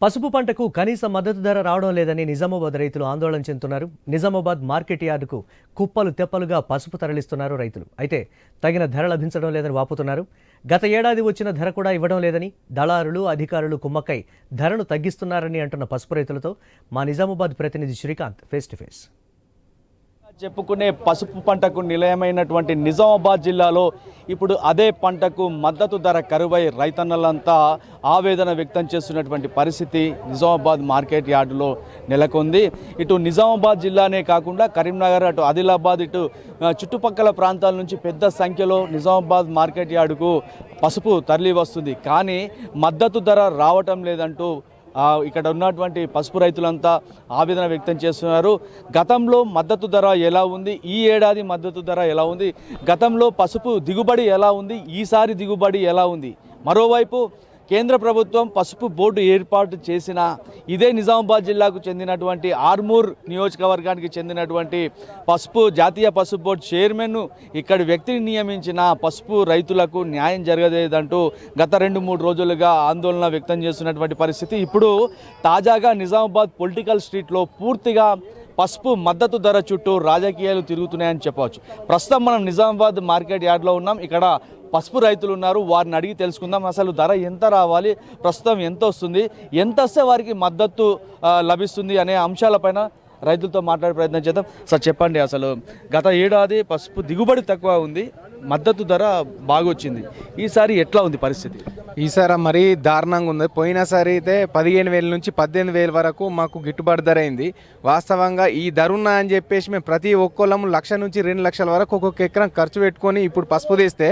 పసుపు పంటకు కనీస మద్దతు ధర రావడం లేదని నిజామాబాద్ రైతులు ఆందోళన చెందుతున్నారు. నిజామాబాద్ మార్కెట్ యార్డుకు కుప్పలు తెప్పలుగా పసుపు తరలిస్తున్నారు రైతులు. అయితే తగిన ధర లభించడం లేదని వాపుతున్నారు. గత ఏడాది వచ్చిన ధర కూడా ఇవ్వడం లేదని దళారులు అధికారులు కుమ్మక్కై ధరను తగ్గిస్తున్నారని అంటున్న పసుపు రైతులతో మా నిజామాబాద్ ప్రతినిధి శ్రీకాంత్ ఫేస్ టు ఫేస్ చెప్పుకునే పసుపు పంటకు నిలయమైనటువంటి నిజామాబాద్ జిల్లాలో ఇప్పుడు అదే పంటకు మద్దతు ధర కరువై రైతన్నలంతా ఆవేదన వ్యక్తం చేస్తున్నటువంటి పరిస్థితి నిజామాబాద్ మార్కెట్ యార్డులో నెలకొంది. ఇటు నిజామాబాద్ జిల్లానే కాకుండా కరీంనగర్ అటు ఆదిలాబాద్ ఇటు చుట్టుపక్కల ప్రాంతాల నుంచి పెద్ద సంఖ్యలో నిజామాబాద్ మార్కెట్ యార్డుకు పసుపు తరలి వస్తుంది కానీ మద్దతు ధర రావటం లేదంటూ ఇక్కడ ఉన్నటువంటి పసుపు రైతులంతా ఆవేదన వ్యక్తం చేస్తున్నారు. గతంలో మద్దతు ధర ఎలా ఉంది? ఈ ఏడాది మద్దతు ధర ఎలా ఉంది? గతంలో పసుపు దిగుబడి ఎలా ఉంది? ఈసారి దిగుబడి ఎలా ఉంది? మరోవైపు కేంద్ర ప్రభుత్వం పసుపు బోర్డు ఏర్పాటు చేసిన ఇదే నిజామాబాద్ జిల్లాకు చెందినటువంటి ఆర్మూర్ నియోజకవర్గానికి చెందినటువంటి పసుపు జాతీయ పసుపు బోర్డు చైర్మన్ను ఇక్కడి వ్యక్తిని నియమించిన పసుపు రైతులకు న్యాయం జరగలేదంటూ గత రెండు మూడు రోజులుగా ఆందోళన వ్యక్తం చేస్తున్నటువంటి పరిస్థితి. ఇప్పుడు తాజాగా నిజామాబాద్ పొలిటికల్ స్ట్రీట్లో పూర్తిగా పసుపు మద్దతు ధర చుట్టూ రాజకీయాలు తిరుగుతున్నాయని చెప్పవచ్చు. ప్రస్తుతం మనం నిజామాబాద్ మార్కెట్ యార్డ్లో ఉన్నాం. ఇక్కడ పసుపు రైతులు ఉన్నారు వారిని అడిగి తెలుసుకుందాం. అసలు ధర ఎంత రావాలి? ప్రస్తుతం ఎంత వస్తుంది? ఎంత వస్తే వారికి మద్దతు లభిస్తుంది అనే అంశాలపైన రైతులతో మాట్లాడే ప్రయత్నం చేద్దాం. సార్ చెప్పండి అసలు గత ఏడాది పసుపు దిగుబడి తక్కువ ఉంది. మద్దతు ధర బాగొచ్చింది. ఈసారి ఎట్లా ఉంది పరిస్థితి? ఈసారి మరీ దారుణంగా ఉంది. పోయినసారి అయితే పదిహేను వేల నుంచి పద్దెనిమిది వేల వరకు మాకు గిట్టుబాటు ధర అయింది. వాస్తవంగా ఈ ధర ఉన్నా అని చెప్పేసి మేము ప్రతి ఒక్కోళ్ళము లక్ష నుంచి రెండు లక్షల వరకు ఒక్కొక్క ఎకరం ఖర్చు పెట్టుకొని ఇప్పుడు పసుపు తీస్తే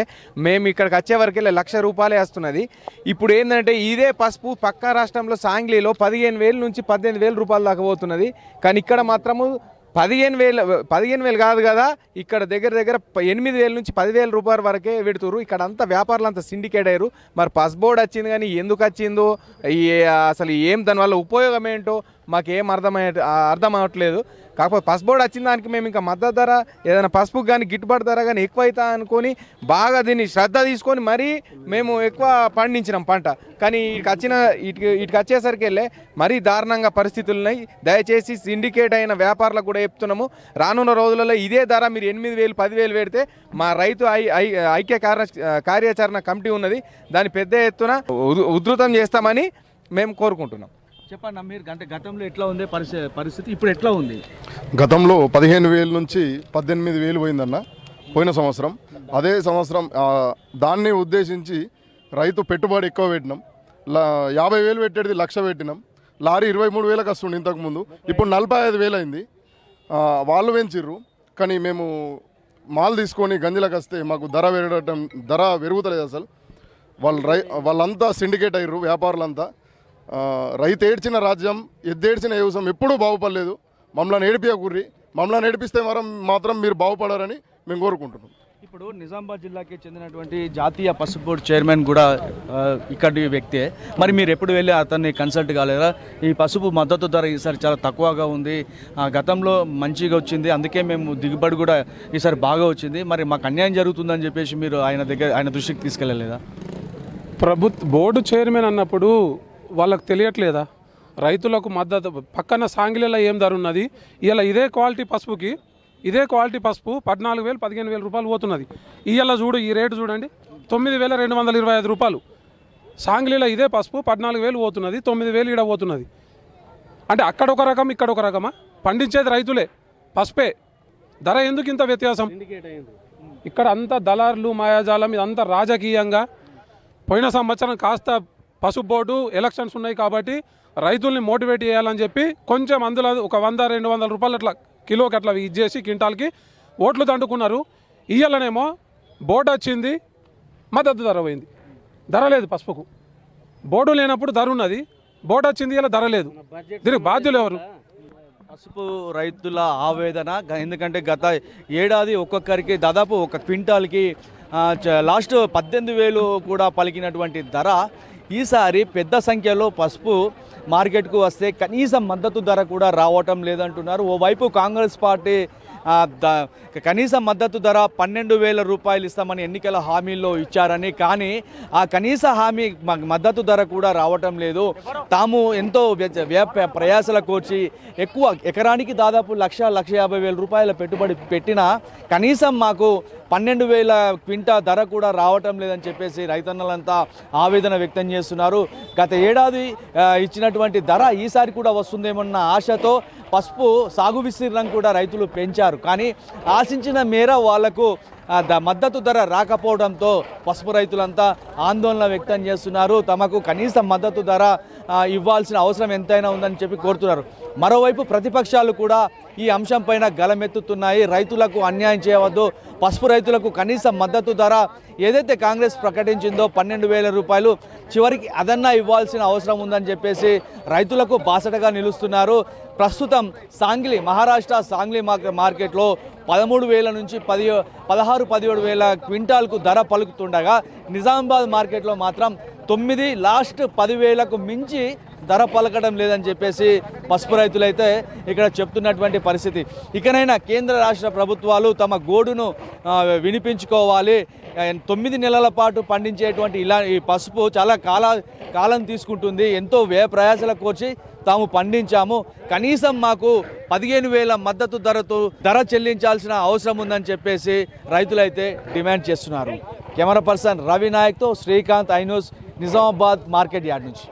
మేము ఇక్కడికి వచ్చే వరకు లక్ష రూపాయలే వస్తున్నది. ఇప్పుడు ఏంటంటే ఇదే పసుపు పక్క రాష్ట్రంలో సాంగ్లీలో పదిహేను వేల నుంచి పద్దెనిమిది వేల రూపాయల దాకా పోతున్నది. కానీ ఇక్కడ మాత్రము పదిహేను వేలు పదిహేను వేలు కాదు కదా ఇక్కడ దగ్గర దగ్గర ఎనిమిది వేల నుంచి పదివేల రూపాయల వరకే పెడుతురు ఇక్కడ అంతా వ్యాపారులు అంతా సిండికేట్ అయ్యారు. మరి పస్ బోర్డు వచ్చింది కానీ ఎందుకు వచ్చిందో అసలు ఏం దానివల్ల ఉపయోగం ఏంటో మాకేం అర్థమయ్యే అర్థం అవ్వట్లేదు కాకపోతే పసుపు బోర్డు వచ్చిన దానికి మేము ఇంకా మద్దతు ధర ఏదైనా పసుపు కానీ గిట్టుబాటు ధర కానీ ఎక్కువ అవుతా అనుకొని బాగా దీన్ని శ్రద్ధ తీసుకొని మరీ మేము ఎక్కువ పండించినాం పంట. కానీ ఇటుకి వచ్చిన ఇటు ఇటుకి వచ్చేసరికి వెళ్ళే మరీ దారుణంగా పరిస్థితులు ఉన్నాయి. దయచేసి సిండికేట్ అయిన వ్యాపారులకు కూడా చెప్తున్నాము. రానున్న రోజులలో ఇదే ధర మీరు ఎనిమిది వేలు పదివేలు పెడితే మా రైతు ఐ ఐ- ఐక్య కార్యాచరణ కమిటీ ఉన్నది. దాన్ని పెద్ద ఎత్తున ఉధృతం చేస్తామని మేము కోరుకుంటున్నాం. చెప్పండి మీరు అంటే గతంలో ఎట్లా ఉంది పరిస్థితి పరిస్థితి? ఇప్పుడు ఎట్లా ఉంది? గతంలో పదిహేను వేలు నుంచి పద్దెనిమిది వేలు పోయిందన్న పోయిన సంవత్సరం. అదే సంవత్సరం దాన్ని ఉద్దేశించి రైతు పెట్టుబడి ఎక్కువ పెట్టినాం. లా యాభై వేలు పెట్టేది లక్ష పెట్టినాం. లారీ ఇరవై మూడు వేలకు వస్తుండే ఇంతకుముందు ఇప్పుడు నలభై ఐదు వేలు అయింది. వాళ్ళు పెంచిర్రు. కానీ మేము మాల్ తీసుకొని గంజిలకు వస్తే మాకు ధర పెరగడం ధర పెరుగుతలేదు అసలు. వాళ్ళు రై వాళ్ళంతా సిండికేట్ అయ్యారు వ్యాపారులంతా. రైతు ఏడ్చిన రాజ్యం ఎద్దేడ్చిన వ్యవసాయం ఎప్పుడూ బాగుపడలేదు. మమ్మల్ని ఏడిపియకుర్రి మమ్మల్ని ఏడిపిస్తే మాత్రం మాత్రం మీరు బాగుపడారని మేము కోరుకుంటున్నాం. ఇప్పుడు నిజామాబాద్ జిల్లాకి చెందినటువంటి జాతీయ పసుపు బోర్డు చైర్మన్ కూడా ఇక్కడి వ్యక్తే. మరి మీరు ఎప్పుడు వెళ్ళి అతన్ని కన్సల్ట్ కాలేదా ఈ పసుపు మద్దతు ధర ఈసారి చాలా తక్కువగా ఉంది. ఆ, గతంలో మంచిగా వచ్చింది. అందుకే మేము దిగుబడి కూడా ఈసారి బాగా వచ్చింది. మరి మాకు అన్యాయం జరుగుతుందని చెప్పేసి మీరు ఆయన దగ్గర ఆయన దృష్టికి తీసుకెళ్ళలేదా? ప్రభుత్వ బోర్డు చైర్మన్ అన్నప్పుడు వాళ్ళకి తెలియట్లేదా? రైతులకు మద్దతు పక్కన సాంగిలలో ఏం ధర ఉన్నది? ఇలా ఇదే క్వాలిటీ పసుపుకి ఇదే క్వాలిటీ పసుపు పద్నాలుగు వేలు పదిహేను వేల రూపాయలు పోతున్నది. ఇవాళ చూడు ఈ రేటు చూడండి. తొమ్మిది వేల రెండు వందల ఇరవై ఐదు రూపాయలు. సాంగ్లీలో ఇదే పసుపు పద్నాలుగు వేలు పోతున్నది తొమ్మిది వేలు ఈడ పోతున్నది. అంటే అక్కడ ఒక రకం ఇక్కడ ఒక రకమా? పండించేది రైతులే పసుపే. ధర ఎందుకు ఇంత వ్యత్యాసం? ఇక్కడ అంతా దళారులు మాయాజాలం ఇదంతా రాజకీయంగా. పోయిన సంవత్సరం కాస్త పసుపు బోర్డు ఎలక్షన్స్ ఉన్నాయి కాబట్టి రైతుల్ని మోటివేట్ చేయాలని చెప్పి కొంచెం అందులో ఒక వంద రెండు వందల రూపాయలు అట్లా కిలోకి అట్లా ఇచ్చేసి క్వింటాల్కి ఓట్లు దండుకున్నారు. ఇయ్యాలనేమో బోర్డు వచ్చింది మద్దతు ధర పోయింది. ధర లేదు పసుపుకు. బోర్డు లేనప్పుడు ధర ఉన్నది బోర్డు వచ్చింది ఇలా ధర లేదు. దీనికి బాధ్యులు ఎవరు? పసుపు రైతుల ఆవేదన ఎందుకంటే గత ఏడాది ఒక్కొక్కరికి దాదాపు ఒక క్వింటాల్కి లాస్ట్ పద్దెనిమిది వేలు కూడా పలికినటువంటి ధర. ఈసారి పెద్ద సంఖ్యలో పసుపు మార్కెట్కు వస్తే కనీసం మద్దతు ధర కూడా రావటం లేదంటున్నారు. ఓవైపు కాంగ్రెస్ పార్టీ కనీస మద్దతు ధర పన్నెండు వేల రూపాయలు ఇస్తామని ఎన్నికల హామీల్లో ఇచ్చారని కానీ ఆ కనీస హామీ మద్దతు ధర కూడా రావటం లేదు. తాము ఎంతో ప్రయాసల కోర్చి ఎక్కువ ఎకరానికి దాదాపు లక్ష లక్ష యాభై వేల రూపాయల పెట్టుబడి పెట్టినా కనీసం మాకు పన్నెండు వేల క్వింటా ధర కూడా రావటం లేదని చెప్పేసి రైతన్నలంతా ఆవేదన వ్యక్తం చేస్తున్నారు. గత ఏడాది ఇచ్చినటువంటి ధర ఈసారి కూడా వస్తుందేమన్న ఆశతో పసుపు సాగు విస్తీర్ణం కూడా రైతులు పెంచారు. కానీ ఆశించిన మేర వాళ్ళకు ద- మద్దతు ధర రాకపోవడంతో పసుపు రైతులంతా ఆందోళన వ్యక్తం చేస్తున్నారు. తమకు కనీస మద్దతు ధర ఇవ్వాల్సిన అవసరం ఎంతైనా ఉందని చెప్పి కోరుతున్నారు. మరోవైపు ప్రతిపక్షాలు కూడా ఈ అంశంపైన గలమెత్తుతున్నాయి. రైతులకు అన్యాయం చేయవద్దు. పసుపు రైతులకు కనీస మద్దతు ధర ఏదైతే కాంగ్రెస్ ప్రకటించిందో పన్నెండు వేల రూపాయలు చివరికి అదన్నా ఇవ్వాల్సిన అవసరం ఉందని చెప్పేసి రైతులకు బాసటగా నిలుస్తున్నారు. ప్రస్తుతం సాంగ్లీ మహారాష్ట్ర సాంగ్లీ మార్కెట్ మార్కెట్లో పదమూడు వేల నుంచి పది పదహారు పదిహేడు వేల క్వింటాల్కు ధర పలుకుతుండగా నిజామాబాద్ మార్కెట్లో మాత్రం తొమ్మిది లాస్ట్ పదివేలకు మించి ధర పలకడం లేదని చెప్పేసి పసుపు రైతులైతే ఇక్కడ చెప్తున్నటువంటి పరిస్థితి. ఇకనైనా కేంద్ర రాష్ట్ర ప్రభుత్వాలు తమ గోడును వినిపించుకోవాలి. తొమ్మిది నెలల పాటు పండించేటువంటి ఇలా ఈ పసుపు చాలా కాల కాలం తీసుకుంటుంది. ఎంతో వ్యయ ప్రయాసాల కోర్చి తాము పండించాము. కనీసం మాకు పదిహేను వేల మద్దతు ధరతో ధర చెల్లించాల్సిన అవసరం ఉందని చెప్పేసి రైతులైతే డిమాండ్ చేస్తున్నారు. Camera person Ravi నాయక్తో Srikanth iNews Nizamabad market yard నుంచి.